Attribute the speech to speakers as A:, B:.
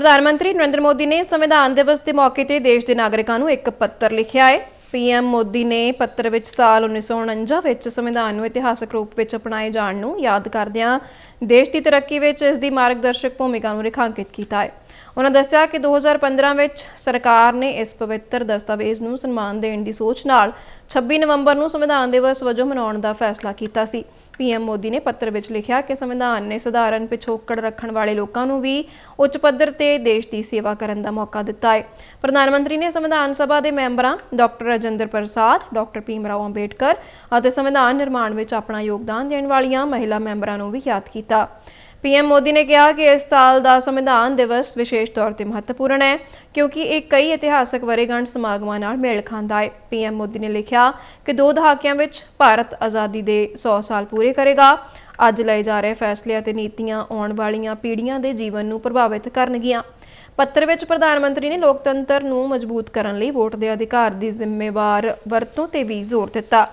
A: ਪ੍ਰਧਾਨ ਮੰਤਰੀ ਨਰਿੰਦਰ ਮੋਦੀ ਨੇ ਸੰਵਿਧਾਨ ਦਿਵਸ ਦੇ ਮੌਕੇ ਤੇ ਦੇਸ਼ ਦੇ ਨਾਗਰਿਕਾਂ ਨੂੰ ਇੱਕ ਪੱਤਰ ਲਿਖਿਆ ਹੈ। ਪੀਐਮ ਮੋਦੀ ਨੇ ਪੱਤਰ ਵਿੱਚ ਸਾਲ 1949 ਵਿੱਚ ਸੰਵਿਧਾਨ ਨੂੰ ਇਤਿਹਾਸਕ ਰੂਪ ਵਿੱਚ ਅਪਣਾਏ ਜਾਣ ਨੂੰ ਯਾਦ ਕਰਦਿਆਂ ਦੇਸ਼ ਦੀ ਤਰੱਕੀ ਵਿੱਚ ਇਸ ਦੀ ਮਾਰਗਦਰਸ਼ਕ ਭੂਮਿਕਾ ਨੂੰ ਰੇਖਾਂਕਿਤ ਕੀਤਾ ਹੈ। ਉਹਨਾਂ ਦੱਸਿਆ ਕਿ 2015 ਵਿੱਚ ਸਰਕਾਰ ਨੇ ਇਸ ਪਵਿੱਤਰ ਦਸਤਾਵੇਜ਼ ਨੂੰ ਸਨਮਾਨ ਦੇਣ ਦੀ ਸੋਚ ਨਾਲ 26 ਨਵੰਬਰ ਨੂੰ ਸੰਵਿਧਾਨ ਦਿਵਸ ਵਜੋਂ ਮਨਾਉਣ ਦਾ ਫੈਸਲਾ ਕੀਤਾ ਸੀ। ਪੀਐਮ ਮੋਦੀ ਨੇ ਪੱਤਰ ਵਿੱਚ ਲਿਖਿਆ ਕਿ ਸੰਵਿਧਾਨ ਨੇ ਸਧਾਰਨ ਪਿਛੋਕੜ ਰੱਖਣ ਵਾਲੇ ਲੋਕਾਂ ਨੂੰ ਵੀ ਉੱਚ ਪੱਧਰ ਤੇ ਦੇਸ਼ ਦੀ ਸੇਵਾ ਕਰਨ ਦਾ ਮੌਕਾ ਦਿੱਤਾ ਹੈ। ਪ੍ਰਧਾਨ ਮੰਤਰੀ ਨੇ ਸੰਵਿਧਾਨ ਸਭਾ ਦੇ ਮੈਂਬਰਾਂ, ਡਾਕਟਰ ਰਾਜਿੰਦਰ ਪ੍ਰਸਾਦ, ਡਾਕਟਰ ਭੀਮ ਰਾਓ ਅੰਬੇਡਕਰ ਅਤੇ ਸੰਵਿਧਾਨ ਨਿਰਮਾਣ ਵਿੱਚ ਆਪਣਾ ਯੋਗਦਾਨ ਦੇਣ ਵਾਲੀਆਂ ਮਹਿਲਾ ਮੈਂਬਰਾਂ ਨੂੰ ਵੀ ਯਾਦ ਕੀਤਾ। ਪੀਐਮ ਮੋਦੀ ਨੇ ਕਿਹਾ ਕਿ ਇਸ ਸਾਲ ਦਾ ਸੰਵਿਧਾਨ ਦਿਵਸ ਵਿਸ਼ੇਸ਼ ਤੌਰ ਤੇ ਮਹੱਤਵਪੂਰਨ ਹੈ, ਕਿਉਂਕਿ ਇਹ ਕਈ ਇਤਿਹਾਸਕ ਵਰੇਗੰਢ ਸਮਾਗਮਾਂ ਨਾਲ ਮੇਲ ਖਾਂਦਾ ਹੈ। ਪੀਐਮ ਮੋਦੀ ਨੇ ਲਿਖਿਆ ਕਿ ਦੋ ਦਹਾਕਿਆਂ ਵਿੱਚ ਭਾਰਤ ਆਜ਼ਾਦੀ ਦੇ 100 ਸਾਲ ਪੂਰੇ ਕਰੇਗਾ। ਅੱਜ ਲਏ ਜਾ ਰਹੇ ਫੈਸਲੇ ਅਤੇ ਨੀਤੀਆਂ ਆਉਣ ਵਾਲੀਆਂ ਪੀੜ੍ਹੀਆਂ ਦੇ ਜੀਵਨ ਨੂੰ ਪ੍ਰਭਾਵਿਤ ਕਰਨਗੀਆਂ। ਪੱਤਰ ਵਿੱਚ ਪ੍ਰਧਾਨ ਮੰਤਰੀ ਨੇ ਲੋਕਤੰਤਰ ਨੂੰ ਮਜ਼ਬੂਤ ਕਰਨ ਲਈ ਵੋਟ ਦੇ ਅਧਿਕਾਰ ਦੀ ਜ਼ਿੰਮੇਵਾਰ ਵਰਤੋਂ ਤੇ ਵੀ ਜ਼ੋਰ ਦਿੱਤਾ।